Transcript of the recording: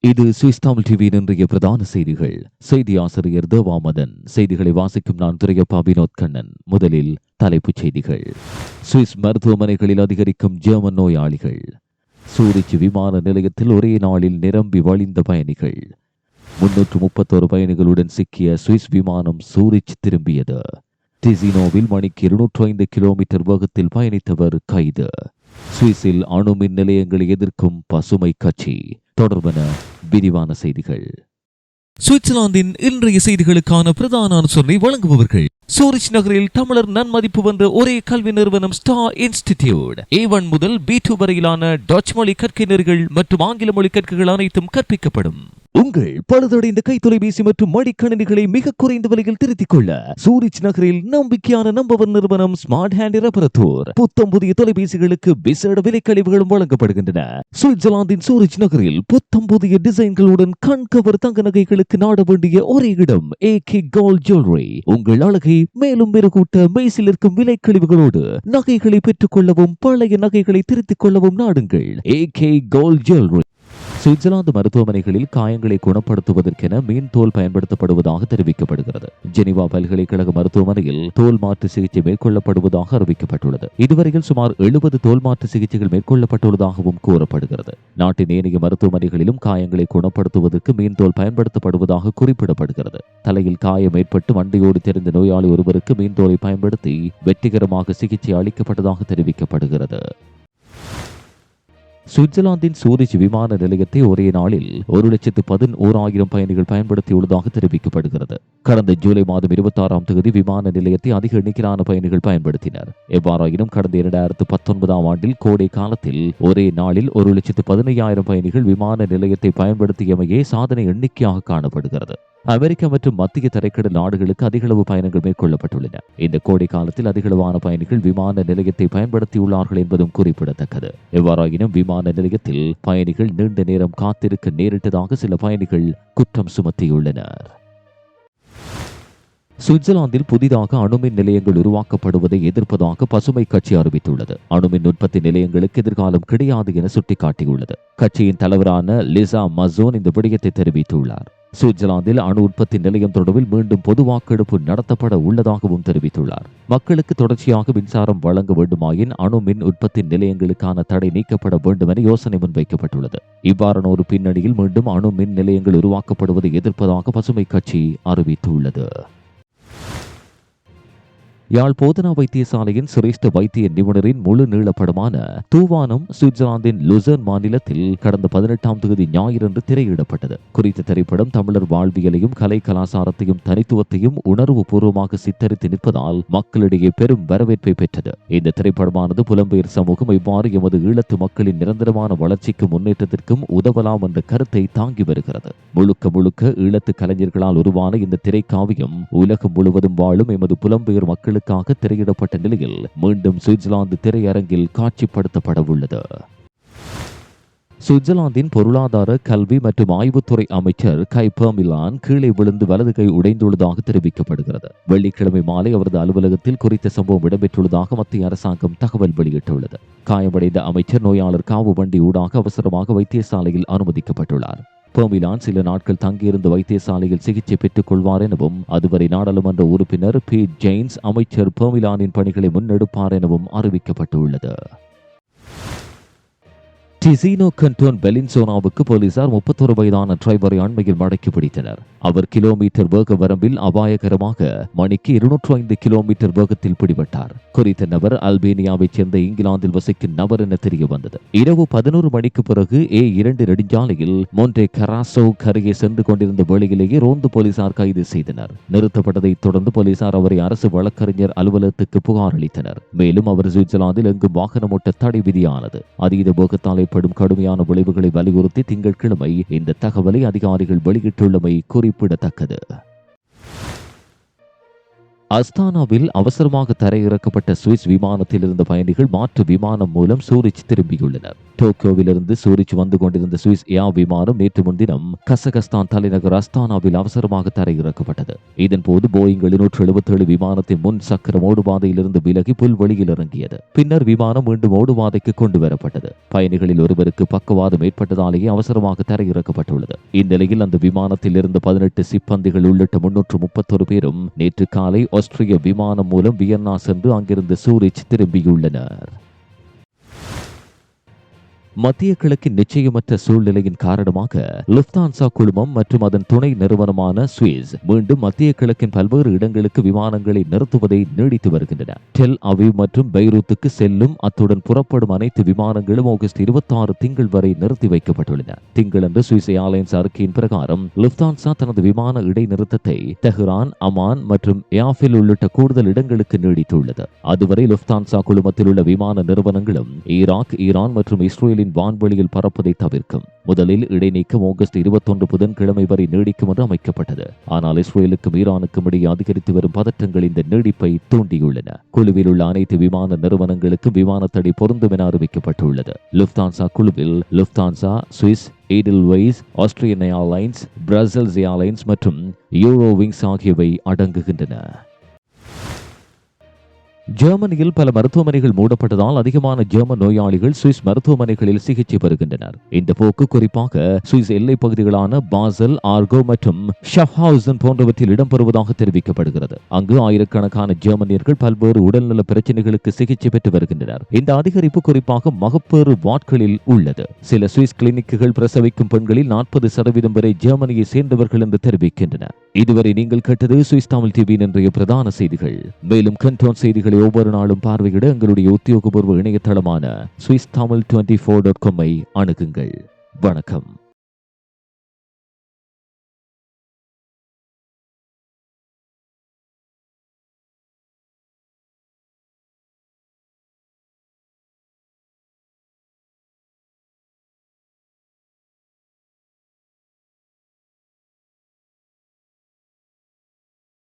இது சுவிஸ் தமிழ் டிவியின் இன்றைய பிரதான செய்திகள். செய்தி ஆசிரியர் தேவாமதன் செய்திகளை வாசிக்கும் நான் துரையப்பா வினோத் கண்ணன். முதலில் தலைப்புச் செய்திகள். சுவிஸ் மருத்துவமனைகளில் அதிகரிக்கும் ஜெர்மன் நோயாளிகள். சூரிச் விமான நிலையத்தில் ஒரே நாளில் நிரம்பி வழிந்த பயணிகள். முன்னூற்று முப்பத்தோரு பயணிகளுடன் சிக்கிய சுவிஸ் விமானம் சூரிச் திரும்பியது. டிசினோவில் மணிக்கு இருநூற்று ஐந்து கிலோமீட்டர் வேகத்தில் பயணித்தவர் கைது. சுவிஸில் அணு மின் நிலையங்களை எதிர்க்கும் பசுமை கட்சி. தொடர்பன விரிவான செய்திகள். சுவிட்சர்லாந்தின் இன்றைய செய்திகளுக்கான பிரதான அனுசரணை வழங்குபவர்கள். சூரிச் நகரில் தமிழர் நன்மதிப்பு வந்த ஒரே கல்வி நிறுவனம் ஸ்டார் இன்ஸ்டிடியூட் ஏ ஒன் முதல் பி டூ வரையிலான டச் மொழி கற்கையினர்கள் மற்றும் ஆங்கில மொழி கற்கைகள் அனைத்தும் கற்பிக்கப்படும். உங்கள் பழுதடைந்த கை தொலைபேசி மற்றும் மடிக்கணினிகளை மிக குறைந்த விலையில் திருத்திக் கொள்ள சூரிச் நகரில் நம்பிக்கையான நம்பவர் நிறுவனம் ஸ்மார்ட் ஹேண்ட் ரெப்பரத்தூர் புத்தம் புதிய தொலைபேசிகளுக்கு விசேட விலை கழிவுகளும் வழங்கப்படுகின்றன. சுவிட்சர்லாந்தின் சூரிச் நகரில் புத்தம் புதிய டிசைன்களுடன் கண்கவர் தங்க நகைகளுக்கு நாட வேண்டிய ஒரே இடம் ஏ கே கோல்ட் ஜுவல்லரி உங்கள் அழகை மேலும் மெருகூட்ட மெய்சில் இருக்கும் விலை கழிவுகளோடு நகைகளை பெற்றுக் கொள்ளவும் பழைய நகைகளை திருத்திக் கொள்ளவும் நாடுங்கள். A K gold jewellery Switzerland மருத்துவமனைகளில் காயங்களை குணப்படுத்துவதற்கென மீன் தோல் பயன்படுத்தப்படுவதாக தெரிவிக்கப்படுகிறது. ஜெனிவா பல்கலைக்கழக மருத்துவமனையில் தோல் மாற்று சிகிச்சை மேற்கொள்ளப்படுவதாக அறிவிக்கப்பட்டுள்ளது. இதுவரையில் சுமார் எழுபது தோல் மாற்று சிகிச்சைகள் மேற்கொள்ளப்பட்டுள்ளதாகவும் கூறப்படுகிறது. நாட்டின் ஏனைய மருத்துவமனைகளிலும் காயங்களை குணப்படுத்துவதற்கு மீன் தோல் பயன்படுத்தப்படுவதாக குறிப்பிடப்படுகிறது. தலையில் காயம் ஏற்பட்டு வண்டியோடு தெரிந்த நோயாளி ஒருவருக்கு மீன் தோலை பயன்படுத்தி வெற்றிகரமாக சிகிச்சை அளிக்கப்பட்டதாக தெரிவிக்கப்படுகிறது. சுவிட்சர்லாந்தின் சூரிச் விமான நிலையத்தை ஒரே நாளில் ஒரு லட்சத்து பதினோராயிரம் பயணிகள் பயன்படுத்தியுள்ளதாக தெரிவிக்கப்படுகிறது. கடந்த ஜூலை மாதம் இருபத்தி ஆறாம் தேதி விமான நிலையத்தை அதிக எண்ணிக்கையிலான பயணிகள் பயன்படுத்தினர். எவ்வாறாயினும் கடந்த இரண்டாயிரத்து பத்தொன்பதாம் ஆண்டில் கோடை காலத்தில் ஒரே நாளில் ஒரு லட்சத்து பதினையாயிரம் பயணிகள் விமான நிலையத்தை பயன்படுத்தியமையே சாதனை எண்ணிக்கையாக காணப்படுகிறது. அமெரிக்கா மற்றும் மத்திய தரைக்கடல் நாடுகளுக்கு அதிகளவு பயணங்கள் மேற்கொள்ளப்பட்டுள்ளன. இந்த கோடை காலத்தில் அதிகளவான பயணிகள் விமான நிலையத்தை பயன்படுத்தியுள்ளார்கள் என்பதும் குறிப்பிடத்தக்கது. எவ்வாறாயினும் விமான நிலையத்தில் பயணிகள் நீண்ட நேரம் காத்திருக்க நேரிட்டதாக சில பயணிகள் குற்றம் சுமத்தியுள்ளனர். சுவிட்சர்லாந்தில் புதிதாக அணுமின் நிலையங்கள் உருவாக்கப்படுவதை எதிர்ப்பதாக பசுமை கட்சி அறிவித்துள்ளது. அணுமின் உற்பத்தி நிலையங்களுக்கு எதிர்காலம் கிடையாது என சுட்டிக்காட்டியுள்ளது. கட்சியின் தலைவரான லிசா மசோன் இந்த விடயத்தை தெரிவித்துள்ளார். சுவிட்சர்லாந்தில் அணு உற்பத்தி நிலையம் தொடர்பில் மீண்டும் பொது வாக்கெடுப்பு நடத்தப்பட உள்ளதாகவும் தெரிவித்துள்ளார். மக்களுக்கு தொடர்ச்சியாக மின்சாரம் வழங்க வேண்டுமாயின் அணு மின் உற்பத்தி நிலையங்களுக்கான தடை நீக்கப்பட வேண்டும் என யோசனை முன்வைக்கப்பட்டுள்ளது. இவ்வாறான ஒரு பின்னணியில் மீண்டும் அணு மின் நிலையங்கள் உருவாக்கப்படுவதை எதிர்ப்பதாக பசுமை கட்சி அறிவித்துள்ளது. யாழ் போதனா வைத்தியசாலையின் சிரேஷ்ட வைத்திய நிபுணரின் முழு நீளப்படமான தூவானம் சுவிட்சர்லாந்தின் லுசர்ன் மாநிலத்தில் கடந்த பதினெட்டாம் தேதி ஞாயிறன்று திரையிடப்பட்டது. குறித்த திரைப்படம் தமிழர் வாழ்வியலையும் கலை கலாசாரத்தையும் தனித்துவத்தையும் உணர்வு பூர்வமாக சித்தரித்து நிற்பதால் மக்களிடையே பெரும் வரவேற்பை பெற்றது. இந்த திரைப்படமானது புலம்பெயர் சமூகம் இவ்வாறு எமது ஈழத்து மக்களின் நிரந்தரமான வளர்ச்சிக்கும் முன்னேற்றத்திற்கும் உதவலாம் என்ற கருத்தை தாங்கி வருகிறது. முழுக்க முழுக்க ஈழத்து கலைஞர்களால் உருவான இந்த திரைக்காவியம் உலகம் முழுவதும் வாழும் எமது புலம்பெயர் மக்களுக்காக திரையிடப்பட்ட நிலையில் மீண்டும் சுவிட்சர்லாந்து திரையரங்கில் காட்சிப்படுத்தப்பட உள்ளது. சுவிட்சர்லாந்தின் பொருளாதார கல்வி மற்றும் ஆய்வுத்துறை அமைச்சர் கை மிலான் கீழே விழுந்து வலது கை உடைந்துள்ளதாக தெரிவிக்கப்படுகிறது. வெள்ளிக்கிழமை மாலை அவரது அலுவலகத்தில் குறித்த சம்பவம் இடம்பெற்றுள்ளதாக மத்திய அரசாங்கம் தகவல் வெளியிட்டுள்ளது. காயமடைந்த அமைச்சர் நோயாளர் காவு வண்டி ஊடாக அவசரமாக வைத்தியசாலையில் அனுமதிக்கப்பட்டுள்ளார். கோமிலான் சில நாட்கள் தங்கியிருந்த வைத்தியசாலையில் சிகிச்சை பெற்றுக் கொள்வார் எனவும் அதுவரை நாடாளுமன்ற உறுப்பினர் பி. ஜெயின்ஸ் அமைச்சர் பெர்மிலானின் பணிகளை முன்னெடுப்பார் எனவும் அறிவிக்கப்பட்டுள்ளது. டிசினோ கண்டோன் பெலின்சோனாவுக்கு போலீசார் முப்பத்தொரு வயதான டிரைவரை அண்மையில் மடக்கி பிடித்தனர். அவர் கிலோமீட்டர் வேக வரம்பில் அபாயகரமாக மணிக்கு இருநூற்று ஐந்து கிலோமீட்டர் வேகத்தில் பிடிபட்டார். குறித்த நபர் அல்பேனியாவைச் சேர்ந்த இங்கிலாந்தில் வசிக்கும் நபர் என தெரிய வந்தது இரவு பதினோரு மணிக்கு பிறகு ஏ இரண்டு நெடுஞ்சாலையில் மொன்டே கராசோ கரையை சென்று கொண்டிருந்த வேளையிலேயே ரோந்து போலீசார் கைது செய்தனர். நிறுத்தப்பட்டதைத் தொடர்ந்து போலீசார் அவரை அரசு வழக்கறிஞர் அலுவலகத்துக்கு புகார் அளித்தனர். மேலும் அவர் சுவிட்சர்லாந்தில் எங்கும் வாகனம் ஓட்ட தடை விதியானது. அதீத வேகத்தால் ஏற்படும் கடுமையான விளைவுகளை வலியுறுத்தி திங்கட்கிழமை இந்த தகவலை அதிகாரிகள் வெளியிட்டுள்ளமை குறிப்பிடத்தக்கது. அஸ்தானாவில் அவசரமாக தரையிறக்கப்பட்ட சுவிஸ் விமானத்தில் இருந்த பயணிகள் மாற்று விமானம் மூலம் சூரிச் திரும்பியுள்ளனர். டோக்கியோவிலிருந்து சூரிச் வந்து கொண்டிருந்த சுவிஸ் ஏர் விமானம் நேற்று முன்தினம் கசகஸ்தான் தலைநகர் அஸ்தானாவில் அவசரமாக தரையிறக்கப்பட்டது. இதன்போது போயிங் எழுநூற்று எழுபத்தேழு விமானத்தின் முன் சக்கரம் ஓடுபாதையிலிருந்து விலகி புல்வெளியில் இறங்கியது. பின்னர் விமானம் மீண்டும் ஓடுபாதைக்கு கொண்டு வரப்பட்டது. பயணிகளில் ஒருவருக்கு பக்கவாதம் ஏற்பட்டதாலேயே அவசரமாக தரையிறக்கப்பட்டுள்ளது. இந்நிலையில் அந்த விமானத்தில் இருந்த பதினெட்டு சிப்பந்திகள் உள்ளிட்ட முன்னூற்று முப்பத்தொரு பேரும் நேற்று காலை ஆஸ்திரிய விமானம் மூலம் வியன்னா சென்று அங்கிருந்து சூரிச் திரும்பியுள்ளனர். மத்திய கிழக்கின் நிச்சயமற்ற சூழ்நிலையின் காரணமாக லுப்தான்சா குழுமம் மற்றும் அதன் துணை நிறுவனமான சுவிஸ் மீண்டும் மத்திய கிழக்கின் பல்வேறு இடங்களுக்கு விமானங்களை நிறுத்துவதை நீடித்து வருகின்றன. டெல் அவிவ் மற்றும் பெய்ரூத்துக்கு செல்லும் அத்துடன் புறப்படும் அனைத்து விமானங்களும் ஆகஸ்ட் இருபத்தி ஆறு திங்கள் வரை நிறுத்தி வைக்கப்பட்டுள்ளன. திங்களன்று சுவிஸ் ஏர்லைன்ஸ் அறிக்கையின் பிரகாரம் லுப்தான்சா தனது விமான இடைநிறுத்தத்தை தெஹ்ரான் அமான் மற்றும் ஏஃபில் உள்ளிட்ட கூடுதல் இடங்களுக்கு நீடித்துள்ளது. அதுவரை லுப்தான்சா குழுமத்தில் உள்ள விமான நிறுவனங்களும் ஈராக் ஈரான் மற்றும் இஸ்ரேலின் வான்வெளியில் பறப்பதை தவிர்க்கும். முதலில் இடைநீக்கம் ஆகஸ்ட் இருபத்தொன்று புதன்கிழமை வரை நீடிக்கும் என்று அமைக்கப்பட்டது. ஆனால் இஸ்ரேலுக்கும் ஈரானுக்கும் இடையே அதிகரித்து வரும் பதற்றங்கள் இந்த நீடிப்பை தூண்டியுள்ளன. குழுவில் உள்ள அனைத்து விமான நிறுவனங்களுக்கும் விமான தடை பொருந்தும் என அறிவிக்கப்பட்டுள்ளது. லுப்தான்சா குழுவில் Lufthansa Swiss Edelweiss Austrian Airlines Brussels Airlines மற்றும் யூரோவிங்ஸ் ஆகியவை அடங்குகின்றன. ஜெர்மனியில் பல மருத்துவமனைகள் மூடப்பட்டதால் அதிகமான ஜெர்மன் நோயாளிகள் சுவிஸ் மருத்துவமனைகளில் சிகிச்சை பெறுகின்றனர். இந்த போக்கு குறிப்பாக சுவிஸ் எல்லைப் பகுதிகளான பாசல் ஆர்கோ மற்றும் ஷஃப்ஹாவுசன் போன்றவற்றில் இடம்பெறுவதாக தெரிவிக்கப்படுகிறது. அங்கு ஆயிரக்கணக்கான ஜெர்மனியர்கள் பல்வேறு உடல்நல பிரச்சனைகளுக்கு சிகிச்சை பெற்று வருகின்றனர். இந்த அதிகரிப்பு குறிப்பாக மகப்பேறு வாட்களில் உள்ளது. சில சுவிஸ் கிளினிக்குகள் பிரசவிக்கும் பெண்களில் நாற்பது சதவீதம் வரை ஜெர்மனியை சேர்ந்தவர்கள் என்று தெரிவிக்கின்றனர். இதுவரை நீங்கள் கேட்டது சுவிஸ் தமிழ் டிவியின் இன்றைய பிரதான செய்திகள். மேலும் கண்டோன் செய்திகளை ஒவ்வொரு நாளும் பார்வையிட எங்களுடைய உத்தியோகபூர்வ இணையதளமான Swiss Tamil twenty four dot காமை அணுகுங்கள். வணக்கம்.